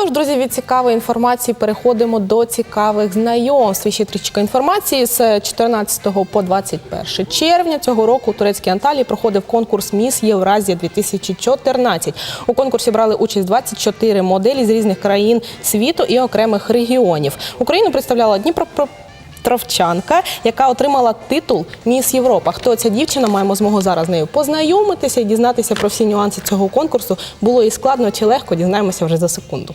Тож, друзі, від цікавої інформації переходимо до цікавих знайомств. Ще трішки інформації з 14 по 21 червня цього року у турецькій Анталії проходив конкурс Міс Євразія 2014. У конкурсі брали участь 24 моделі з різних країн світу і окремих регіонів. Україну представляла Дніпро. Тровчанка, яка отримала титул Міс Європа. Хто ця дівчина? Маємо змогу зараз нею познайомитися і дізнатися про всі нюанси цього конкурсу. Було і складно чи легко, дізнаємося вже за секунду.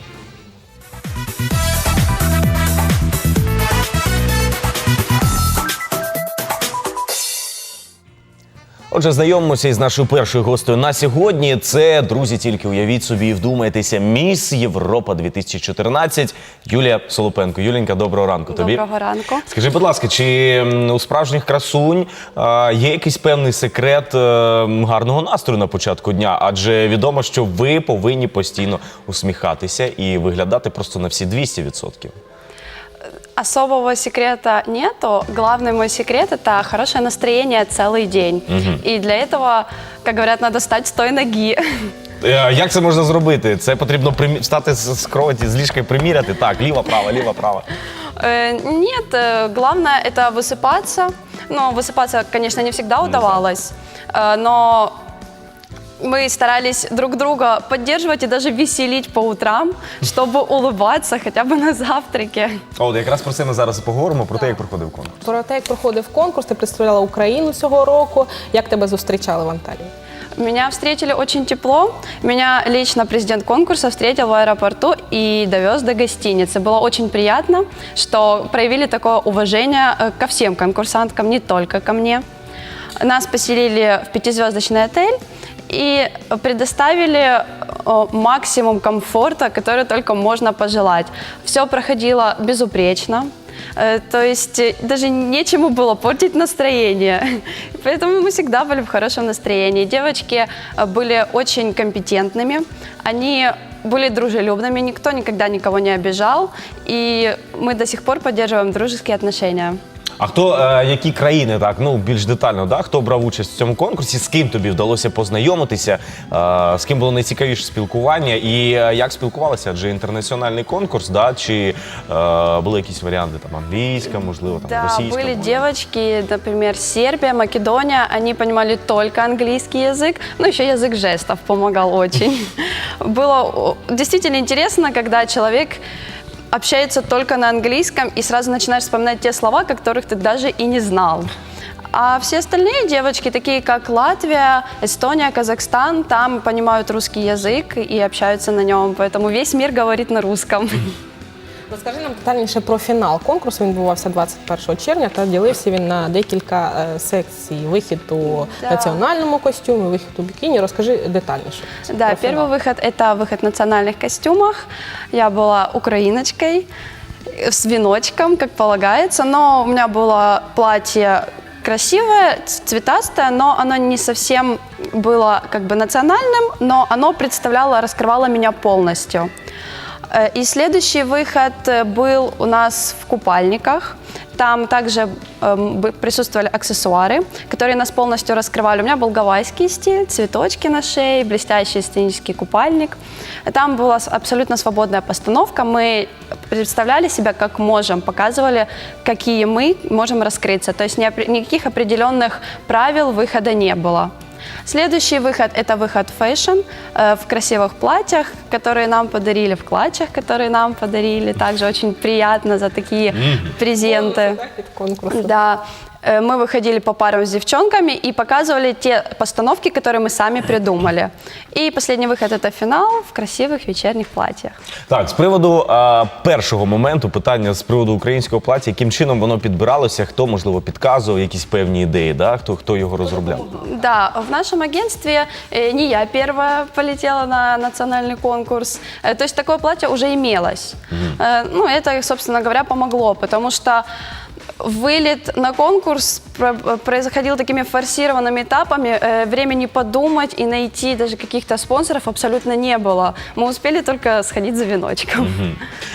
Отже, знайомимося із нашою першою гостею на сьогодні. Це друзі, тільки уявіть собі і вдумайтеся. Міс Європа 2014. Юлія Солопенко. Юленька, доброго ранку. Тобі Доброго ранку. скажи, будь ласка, чи у справжніх красунь а, є якийсь певний секрет е, гарного настрою на початку дня? Адже відомо, що ви повинні постійно усміхатися і виглядати просто на всі 200% Особого секрета нету. Главный мой секрет это хорошее настроение целый день. И для этого, как говорят, надо встать с той ноги. Е, Як це можна зробити? Це потрібно примі... встати з з кроваті, з ліжка і приміряти. Так, ліва, права, ліва, права. Э, Нет, э, главное это высыпаться. Но высыпаться, конечно, не всегда удавалось. Э, Но мы старались друг друга поддерживать и даже веселить по утрам, чтобы улыбаться хотя бы на завтраке. От якраз про це ми зараз і поговоримо, про те, як проходив конкурс. Про те, як проходив конкурс, ти представляла Україну цього року. Як тебе зустрічали в Анталії? Меня встретили очень тепло. Меня лично президент конкурса встретил в аэропорту и довез до гостиницы. Было очень приятно, что проявили такое уважение э, ко всем конкурсанткам, не только ко мне. Нас поселили в пятизвездочный отель и предоставили э, максимум комфорта, который только можно пожелать. Все проходило безупречно. Э, То есть э, даже нечему было портить настроение. Поэтому мы всегда были в хорошем настроении. Девочки э, были очень компетентными. Они были дружелюбными, никто никогда никого не обижал. И мы до сих пор поддерживаем дружеские отношения. А хто, е, які країни, так, ну більш детально, да, хто брав участь в цьому конкурсі, з ким тобі вдалося познайомитися, е, з ким було найцікавіше спілкування і е, як спілкувалися? Адже інтернаціональний конкурс, да, чи е, були якісь варіанти там англійська, можливо, там Да, російська? были може? девочки, например, Сербия, Македония, они понимали только английский язык, ну еще язык жестов помогал очень. Было о, действительно интересно, когда человек общается только на английском и сразу начинаешь вспоминать те слова, которых ты даже и не знал. А все остальные девочки, такие как Латвия, Эстония, Казахстан, там понимают русский язык и общаются на нем, поэтому весь мир говорит на русском. Розкажи нам детальніше про фінал конкурсу. Він відбувався 21 червня та ділився він на декілька е, секцій. Вихід у Да. національному костюмі, вихід у бікіні. Розкажи детальніше. Да, про фінал. первый выход это выход в национальных костюмах. Я была украиночкой э, с веночком, как полагается, но у меня было платье красивое, ц- цветастое, но оно не совсем было как бы национальным, но оно представляло, раскрывало меня полностью. Э, И следующий выход э, был у нас в купальниках. Там также бы- присутствовали аксессуары, которые нас полностью раскрывали. У меня был гавайский стиль, цветочки на шее, блестящий сценический купальник. Там была абсолютно свободная постановка. Мы представляли себя как можем, показывали, какие мы можем раскрыться. То есть никаких определенных правил выхода не было. Следующий выход – это выход в фэшн э, в красивых платьях, которые нам подарили, в клатчах, которые нам подарили. Также очень приятно за такие презенты. Так, від конкурсу. Да. Э, Мы выходили по парам с девчонками и показывали те постановки, которые мы сами придумали. И последний выход – это финал в красивых вечерних платьях. Так, з приводу е, першого моменту, питання з приводу українського плаття, яким чином воно підбиралося, хто можливо підказував якісь певні ідеї, да? хто, хто його розробляв? Да, в нашем агентстве э, не я первая полетела на национальный конкурс. Э, То есть такое платье уже имелось. Э, Ну, это, собственно говоря, помогло, потому что Вылет на конкурс про- происходил такими форсированными этапами. Э, Времени подумать и найти даже каких-то спонсоров абсолютно не было. Мы успели только сходить за веночком.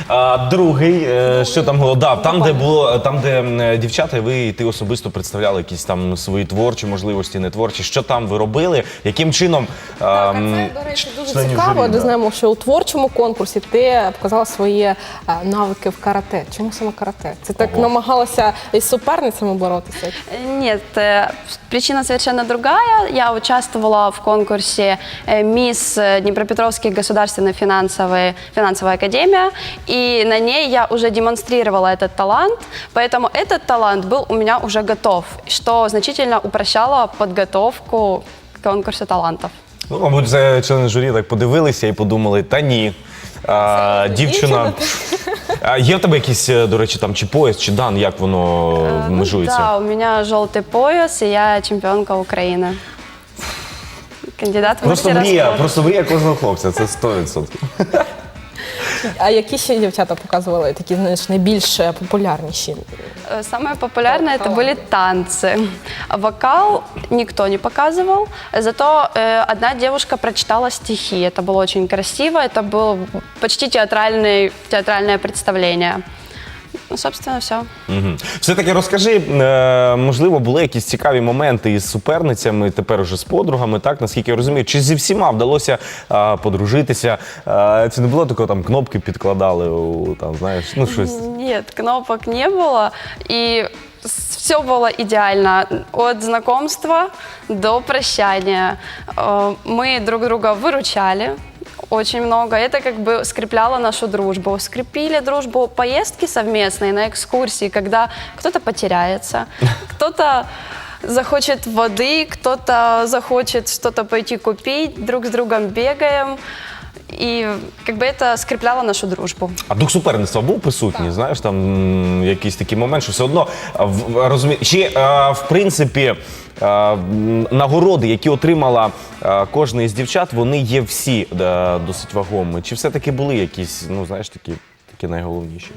А, другий, е, що там було? Да, там, де було, там, де м, е, дівчата, і ви і ти особисто представляли якісь там свої творчі можливості, не творчі. Що там ви робили? Яким чином? Так, а ем, це, до речі, дуже членів цікаво. журі, Ми да. знаємо, що у творчому конкурсі ти показала свої е, навики в карате. Чому саме карате? Це так Ого. намагалася із суперницями боротися? Э, Нет, э, причина совершенно другая. Я участвовала в конкурсе э, «Мисс э, Днепропетровский государственный финансовый, финансовая академия», и на ней я уже демонстрировала этот талант, поэтому этот талант был у меня уже готов, что значительно упрощало подготовку к конкурсу талантов. Ну, мабуть, це члени журі так подивилися і подумали, та ні. А, дівчина. А, є в тебе якийсь, е, до речі, там чи пояс, чи дан, як воно Э, ну межується? да, у меня желтый пояс, и я чемпионка Украины. Кандидат в Просто мастера мрія, спорта. просто мрія кожного хлопця, це 100%. А які ще дівчата показували такі знаєш, найбільш е, популярніші? Э, Самое популярное это Таланты. были танцы. А Вокал никто не показывал, зато э, одна девушка прочитала стихи. Это было очень красиво, это было почти театральный, театральное представление. Ну, собственно, все. Мгм. Все-таки розкажи, е, можливо, були якісь цікаві моменти із суперницями, тепер уже з подругами, так наскільки я розумію, чи зі всіма вдалося е, подружитися? Е, Це не було такого, там кнопки підкладали, у, там, знаєш, ну щось. Нет, кнопок не было, и все было идеально. От знакомства до прощания. Э, Мы друг друга выручали очень много. Это как бы скрепляло нашу дружбу. Скрепили дружбу поездки совместные на экскурсии, когда кто-то потеряется, кто-то захочет воды, кто-то захочет что-то пойти купить, друг с другом бегаем. И как бы это скрепляло нашу дружбу. А дух суперництва був присутній, знаєш, там м, якийсь такий момент, що все одно а, в- розумі... Чи е, в принципі е, м, нагороди, які отримала е, кожна із дівчат, вони є всі е, досить вагомі? Чи все-таки були якісь, ну знаєш, такі, такі найголовніші?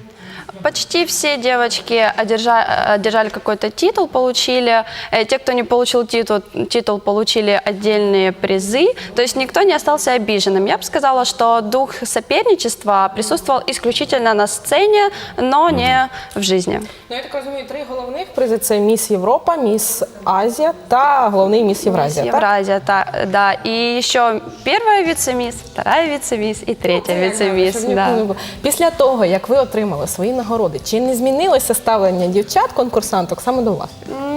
Почти все девочки одержа- одержали какой-то титул, получили. Э, Те, кто не получил титул, титул, получили отдельные призы. То есть никто не остался обиженным. Я бы сказала, что дух соперничества присутствовал исключительно на сцене, но не в жизни. Ну, я так розумію, три головних призи це Міс Європа, Міс Азія та головний Міс Євразія. так? Евразия, та- да. И еще первая вице-мисс, вторая вице-мисс и третья вице-мисс. Щоб ніколи Да. не було. Після того, як ви отримали свої нагороди, чи не змінилося ставлення дівчат, конкурсанток саме до вас?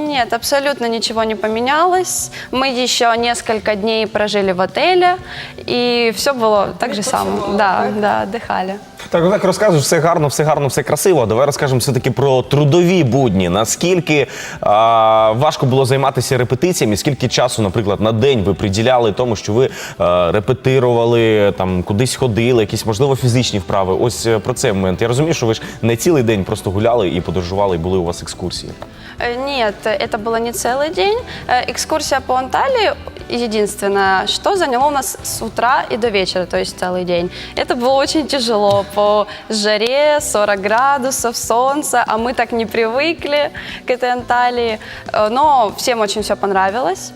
Нет, абсолютно ничего не поменялось. Мы еще несколько дней прожили в отеле, и все было так же само. Да, да, отдыхали. Так, так розказуєш, все гарно, все гарно, все красиво. Давай розкажемо все-таки про трудові будні. Наскільки а, важко було займатися репетиціями? Скільки часу, наприклад, на день ви приділяли тому, що ви а, репетирували, там кудись ходили, якісь можливо фізичні вправи? Ось е, про цей момент. Я розумію, що ви ж не цілий день просто гуляли і подорожували, і були у вас екскурсії. Э, Нет, это было не целый день. Э, Экскурсия по Анталии единственное, что заняло у нас с утра и до вечера, то есть целый день. Это было очень тяжело по жаре, 40 градусов, солнце, а мы так не привыкли к этой Анталии. Э, Но всем очень все понравилось.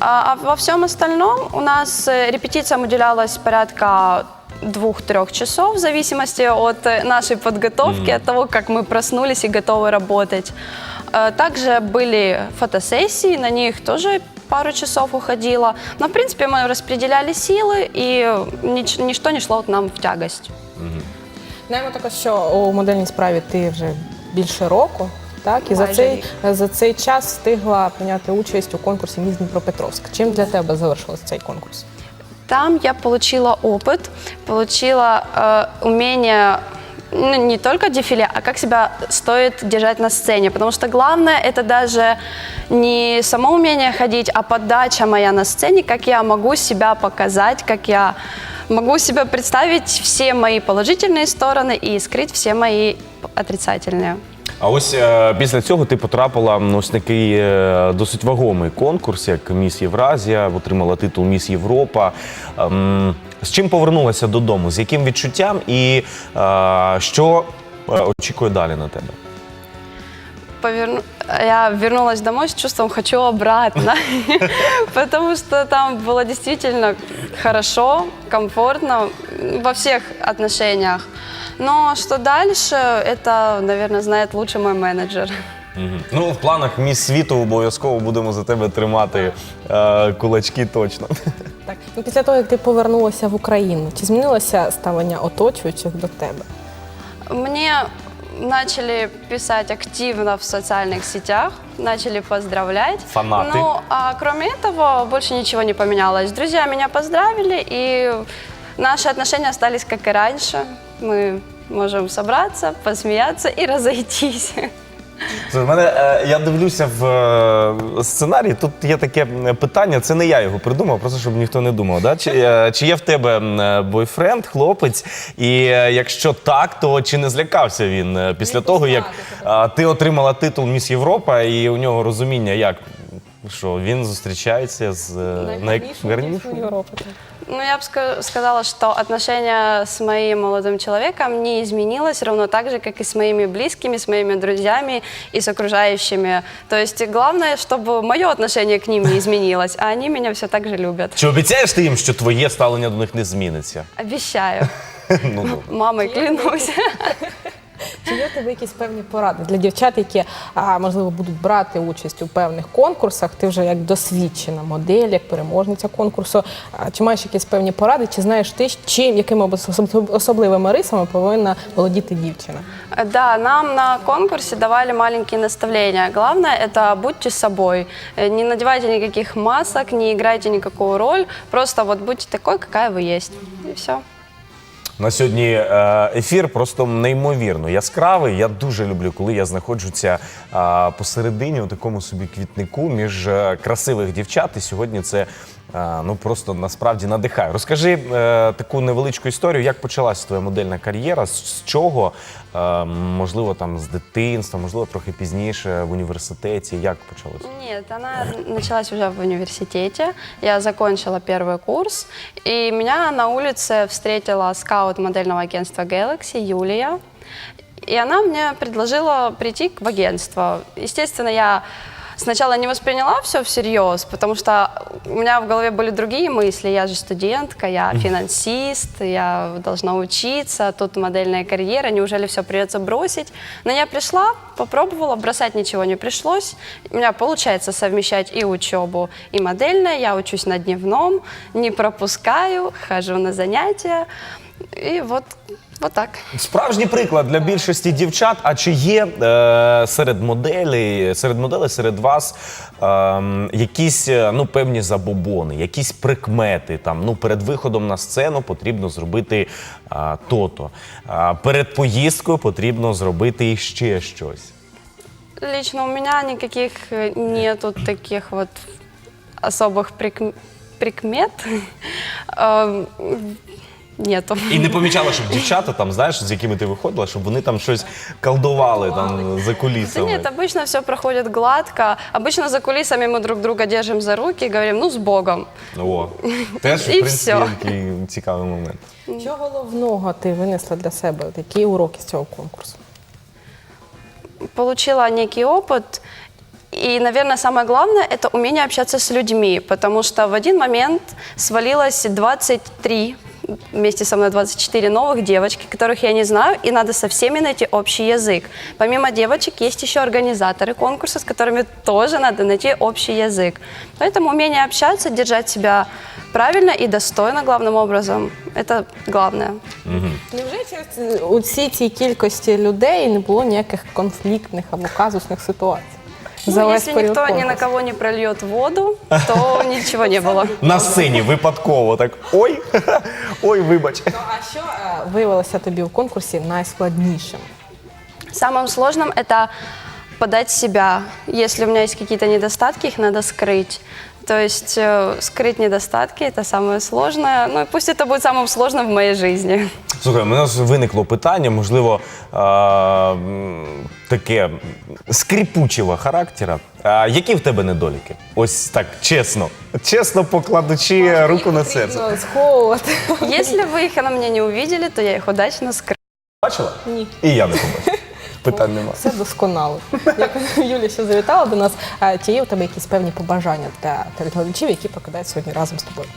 А а во всем остальном у нас э, репетициям уделялось порядка двух-трех часов в зависимости от э, нашей подготовки, от того, как мы проснулись и готовы работать. Э, Также были фотосессии, на них тоже пару часов уходило. Но, в принципе, мы распределяли силы, и нич- ничто не шло нам в тягость. Знаємо також, що у модельній справі ти вже більше року. Так, і за Майже цей, рік. за цей час встигла прийняти участь у конкурсі Міс Дніпропетровськ. Чим для тебе завершився цей конкурс? Там я получила опыт, получила э, умение ну, не только дефиле, а как себя стоит держать на сцене. Потому что главное это даже не само умение ходить, а подача моя на сцене, как я могу себя показать, как я могу себя представить все мои положительные стороны и скрыть все мои отрицательные. А ось е, після цього ти потрапила на ось такий е, досить вагомий конкурс, як Міс Євразія, отримала титул Міс Європа. Ем, з чим повернулася додому? З яким відчуттям і е, що е, очікує далі на тебе? поверну... я вернулась домой с чувством «хочу обратно», потому что там было действительно хорошо, комфортно во всех отношениях. Но что дальше, это, наверное, знает лучше мой менеджер. Мгм. Ну, в планах міс світу обов'язково будемо за тебе тримати е, кулачки точно. Так. Ну, після того, як ти повернулася в Україну, чи змінилося ставлення оточуючих до тебе? Мне начали писать активно в социальных сетях, начали поздравлять. Фанаты. Ну, а кроме этого, больше ничего не поменялось. Друзья меня поздравили, и наши отношения остались как и раньше. Мы можем собраться, посмеяться и разойтись. В мене, е, я дивлюся в е, сценарій. Тут є таке питання. Це не я його придумав, просто щоб ніхто не думав. Да? Чи, е, чи є в тебе е, бойфренд, хлопець? І е, якщо так, то чи не злякався він е, після того, як е, ти отримала титул Міс Європа, і у нього розуміння, як що він зустрічається з е, найгарнішою? Європи. Ну, я бы ска- сказала, что отношение с моим молодым человеком не изменилось ровно так же, как и с моими близкими, с моими друзьями и с окружающими. То есть главное, чтобы мое отношение к ним не изменилось, а они меня все так же любят. Чи обіцяєш ти їм, що твоє ставлення до них не зміниться? Обещаю. Ну, добре. Мамой клянусь. Чи є у тебе якісь певні поради для дівчат, які а, можливо будуть брати участь у певних конкурсах? Ти вже як досвідчена модель, як переможниця конкурсу. А, чи маєш якісь певні поради? Чи знаєш ти, чим якими особ- особливими рисами повинна володіти дівчина? Да, нам на конкурсе давали маленькие наставления. Главное это будьте собой. Э, Не надевайте никаких масок, не играйте никакую роль. Просто вот будьте такой, какая вы есть. И все. На сьогодні е, ефір просто неймовірно яскравий. Я дуже люблю, коли я знаходжуся е, посередині у такому собі квітнику між е, красивих дівчат. І сьогодні це ну просто насправді надихає. Розкажи е, таку невеличку історію, як почалася твоя модельна кар'єра, з, з чого, е, можливо, там з дитинства, можливо, трохи пізніше в університеті. Як почалося? Нет, она началась уже в университете. Я закончила первый курс, и меня на улице встретила скаут модельного агентства Galaxy Юлия. И она мне предложила прийти в агентство. Естественно, я сначала не восприняла все всерьез, потому что у меня в голове были другие мысли. Я же студентка, я финансист, я должна учиться, тут модельная карьера, неужели все придется бросить? Но я пришла, попробовала, бросать ничего не пришлось. У меня получается совмещать и учебу, и модельное. Я учусь на дневном, не пропускаю, хожу на занятия. И вот, вот так. Справжній приклад для більшості дівчат. А чи є е, серед моделей, серед моделей, серед вас е, якісь ну певні забобони, якісь прикмети? Там ну перед виходом на сцену потрібно зробити е, то-то. Е, перед поїздкою потрібно зробити іще щось. Лично у меня никаких э, нету таких вот особых прик- прикмет. Эм, Нету. І не помічала, щоб дівчата там, знаєш, з якими ти виходила, щоб вони там щось колдували там за Да кулісами. нет, обычно все проходит гладко. Обычно за кулисами мы друг друга держим за руки и говорим, ну, с Богом. О, теж в І принципі всьо. є такий цікавий момент. Що головного ти винесла для себе? От Які уроки з цього конкурсу? Получила некий опыт. И, наверное, самое главное – это умение общаться с людьми, потому что в один момент свалилось 23 вместе со мной 24 новых девочки, которых я не знаю, и надо со всеми найти общий язык. Помимо девочек есть еще организаторы конкурса, с которыми тоже надо найти общий язык. Поэтому умение общаться, держать себя правильно и достойно, главным образом, это главное. Невже через у всій цій кількості людей не було ніяких конфліктних або казусних ситуацій? За Ну, весь если період никто ни на конкурсу? кого не прольет воду, то ничего не было. На сцені випадково так ой, ой, вибач. Ну, а що е, виявилося тобі в конкурсі найскладнішим? Самым сложным это подать себя. Если у меня есть какие-то недостатки, их надо скрыть. То есть э, скрыть недостатки это самое сложное. Ну и пусть это будет самым сложным в моей жизни. Слухай, у мене ж виникло питання, можливо, е, м, таке скрипучого характера. А які в тебе недоліки? Ось так чесно, чесно покладучи руку на серце. Потрібно сховувати. Если вы их на мне не увидели, то я их удачно скрыла. Бачила? Ні. І я не побачив. Питань нема. Все досконало. Дякую, Юлія, що завітала до нас. Е, Чи є у тебе якісь певні побажання для телеглядачів, які прокидають сьогодні разом з тобою?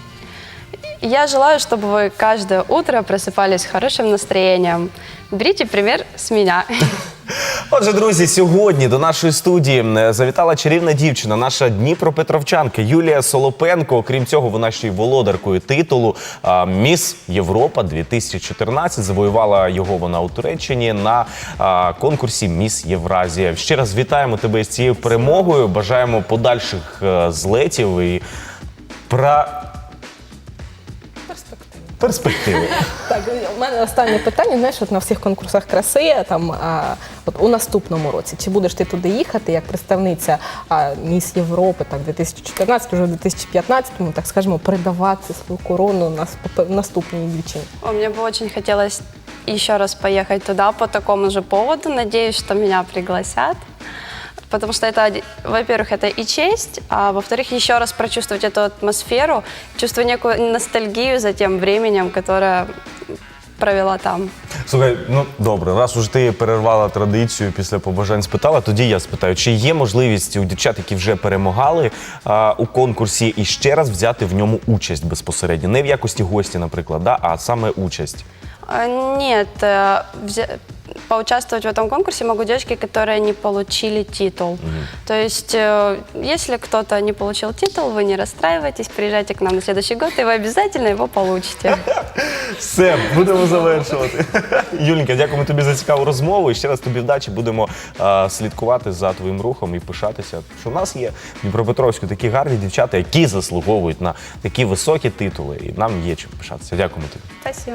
Я желаю, чтобы вы каждое утро просыпались с хорошим настроением. Берите пример с меня. Отже, друзі, сьогодні до нашої студії завітала чарівна дівчина, наша Дніпропетровчанка Юлія Солопенко. Окрім цього, вона ще й володаркою титулу Міс Європа 2014. Завоювала його вона у Туреччині на конкурсі Міс Євразія. Ще раз вітаємо тебе з цією перемогою. Бажаємо подальших е, злетів і пра... Перспективи. Так, у мене останнє питання. Знаєш, от на всіх конкурсах краси там а, от у наступному році, чи будеш ти туди їхати як представниця а, Міс Європи, так 2014, вже в 2015-му, так скажемо, передавати свою корону на спо- наступній дівчині? О, Мне бы очень хотелось еще раз поехать туда по такому же поводу. Надеюсь, что меня пригласят Потому что это, оди- во-первых, это и честь, а во-вторых, еще раз прочувствовать эту атмосферу, чувствовать некую ностальгию за тем временем, которое провела там. Слухай, ну добре, раз уже ти перервала традицію після побажань спитала, тоді я спитаю, чи є можливість у дівчат, які вже перемагали а, у конкурсі, і ще раз взяти в ньому участь безпосередньо, не в якості гості, наприклад, да, а саме участь. А, Нет, э, взя- поучаствовать в этом конкурсе могут девочки, которые не получили титул. То есть, э, если кто-то не получил титул, вы не расстраивайтесь, приезжайте к нам на следующий год, и вы обязательно его получите. Все, будемо завершувати. Юленька, дякуємо тобі за цікаву розмову. І ще раз тобі вдачі будемо а, слідкувати за твоїм рухом і пишатися, що в нас є в Дніпропетровську такі гарні дівчата, які заслуговують на такі високі титули, і нам є чим пишатися. Дякуємо тобі. Спасибо.